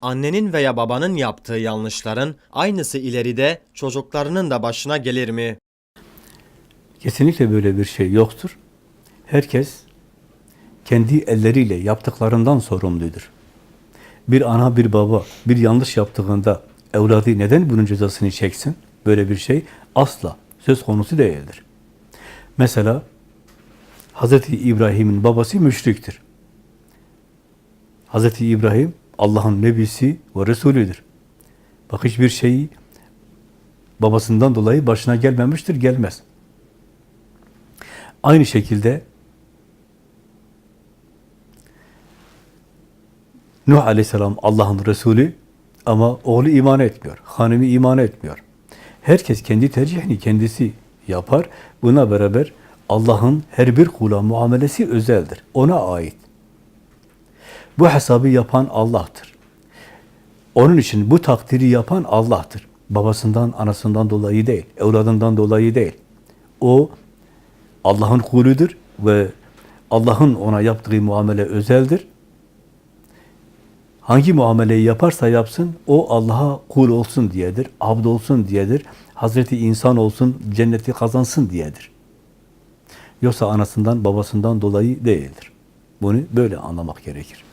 Annenin veya babanın yaptığı yanlışların aynısı ileride çocuklarının da başına gelir mi? Kesinlikle böyle bir şey yoktur. Herkes kendi elleriyle yaptıklarından sorumludur. Bir ana, bir baba bir yanlış yaptığında evladı neden bunun cezasını çeksin? Böyle bir şey asla söz konusu değildir. Mesela Hazreti İbrahim'in babası müşriktir. Hazreti İbrahim Allah'ın nebisi ve Resulüdür. Bak hiçbir şeyi babasından dolayı başına gelmemiştir, gelmez. Aynı şekilde Nuh aleyhisselam Allah'ın Resulü ama oğlu iman etmiyor, hanımı iman etmiyor. Herkes kendi tercihini kendisi yapar. Buna beraber Allah'ın her bir kula muamelesi özeldir. Ona ait. Bu hesabı yapan Allah'tır. Onun için bu takdiri yapan Allah'tır. Babasından, anasından dolayı değil, evladından dolayı değil. O Allah'ın kuludur ve Allah'ın ona yaptığı muamele özeldir. Hangi muameleyi yaparsa yapsın, o Allah'a kul olsun diyedir, abd olsun diyedir, Hazreti insan olsun, cenneti kazansın diyedir. Yoksa anasından, babasından dolayı değildir. Bunu böyle anlamak gerekir.